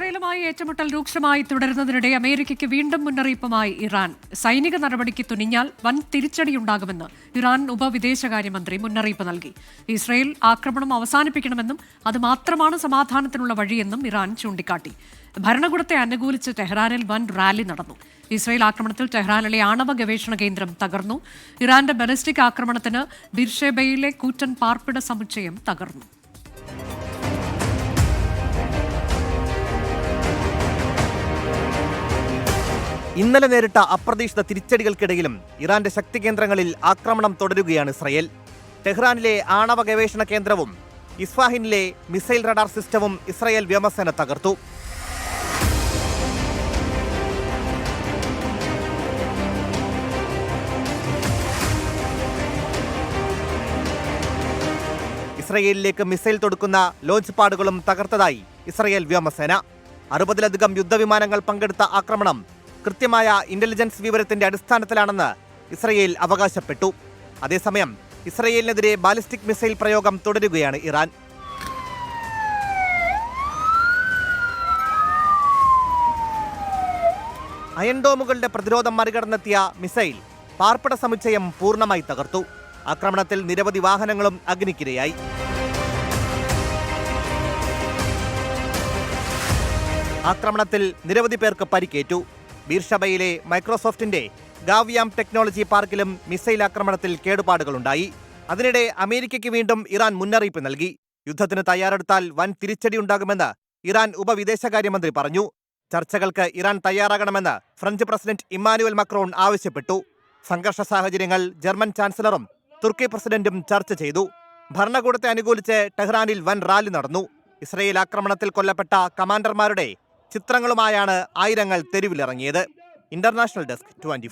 ഇസ്രയേലുമായി ഏറ്റുമുട്ടൽ രൂക്ഷമായി തുടരുന്നതിനിടെ അമേരിക്കയ്ക്ക് വീണ്ടും മുന്നറിയിപ്പുമായി ഇറാൻ. സൈനിക നടപടിക്ക് തുനിഞ്ഞാൽ വൻ തിരിച്ചടിയുണ്ടാകുമെന്ന് ഇറാൻ ഉപവിദേശകാര്യമന്ത്രി മുന്നറിയിപ്പ് നൽകി. ഇസ്രയേൽ ആക്രമണം അവസാനിപ്പിക്കണമെന്നും അത് മാത്രമാണ് സമാധാനത്തിനുള്ള വഴിയെന്നും ഇറാൻ ചൂണ്ടിക്കാട്ടി. ഭരണകൂടത്തെ അനുകൂലിച്ച് ടെഹ്റാനിൽ വൻ റാലി നടന്നു. ഇസ്രയേൽ ആക്രമണത്തിൽ ടെഹ്റാനിലെ ആണവ ഗവേഷണ കേന്ദ്രം തകർന്നു. ഇറാന്റെ ബലിസ്റ്റിക് ആക്രമണത്തിന് ബിർഷേബയിലെ കൂറ്റൻ പാർപ്പിട സമുച്ചയം തകർന്നു. ഇന്നലെ നേരിട്ട അപ്രതീക്ഷിത തിരിച്ചടികൾക്കിടയിലും ഇറാന്റെ ശക്തി കേന്ദ്രങ്ങളിൽ ആക്രമണം തുടരുകയാണ് ഇസ്രയേൽ. ടെഹ്റാനിലെ ആണവ ഗവേഷണ കേന്ദ്രവും ഇസ്ഫാഹിനിലെ മിസൈൽ റഡാർ സിസ്റ്റവും ഇസ്രയേൽ വ്യോമസേന തകർത്തു. ഇസ്രയേലിലേക്ക് മിസൈൽ തൊടുക്കുന്ന ലോഞ്ച് പാഡുകളും തകർത്തതായി ഇസ്രയേൽ വ്യോമസേന. അറുപതിലധികം യുദ്ധവിമാനങ്ങൾ പങ്കെടുത്ത ആക്രമണം കൃത്യമായ ഇന്റലിജൻസ് വിവരത്തിന്റെ അടിസ്ഥാനത്തിലാണെന്ന് ഇസ്രയേൽ അവകാശപ്പെട്ടു. അതേസമയം ഇസ്രയേലിനെതിരെ ബാലിസ്റ്റിക് മിസൈൽ പ്രയോഗം തുടരുകയാണ് ഇറാൻ. അയൺഡോമുകളുടെ പ്രതിരോധം മറികടന്നെത്തിയ മിസൈൽ പാർപ്പിട സമുച്ചയം പൂർണമായി തകർത്തു. ആക്രമണത്തിൽ നിരവധി വാഹനങ്ങളും അഗ്നിക്കിരയായി. ആക്രമണത്തിൽ നിരവധി പേർക്ക് പരിക്കേറ്റു. ബീർഷബയിലെ മൈക്രോസോഫ്റ്റിന്റെ ഗാവ്യാം ടെക്നോളജി പാർക്കിലും മിസൈൽ ആക്രമണത്തിൽ കേടുപാടുകളുണ്ടായി. അതിനിടെ അമേരിക്കയ്ക്ക് വീണ്ടും ഇറാൻ മുന്നറിയിപ്പ് നൽകി. യുദ്ധത്തിന് തയ്യാറെടുത്താൽ വൻ തിരിച്ചടി ഉണ്ടാകുമെന്ന് ഇറാൻ ഉപവിദേശകാര്യമന്ത്രി പറഞ്ഞു. ചർച്ചകൾക്ക് ഇറാൻ തയ്യാറാകണമെന്ന് ഫ്രഞ്ച് പ്രസിഡന്റ് ഇമ്മാനുവൽ മക്രോൺ ആവശ്യപ്പെട്ടു. സംഘർഷ സാഹചര്യങ്ങൾ ജർമ്മൻ ചാൻസലറും തുർക്കി പ്രസിഡന്റും ചർച്ച ചെയ്തു. ഭരണകൂടത്തെ അനുകൂലിച്ച് ടെഹ്റാനിൽ വൻ റാലി നടന്നു. ഇസ്രയേൽ ആക്രമണത്തിൽ കൊല്ലപ്പെട്ട കമാൻഡർമാരുടെ ചിത്രങ്ങളുമായാണ് ആയിരങ്ങൾ തെരുവിലിറങ്ങിയത്. International desk twenty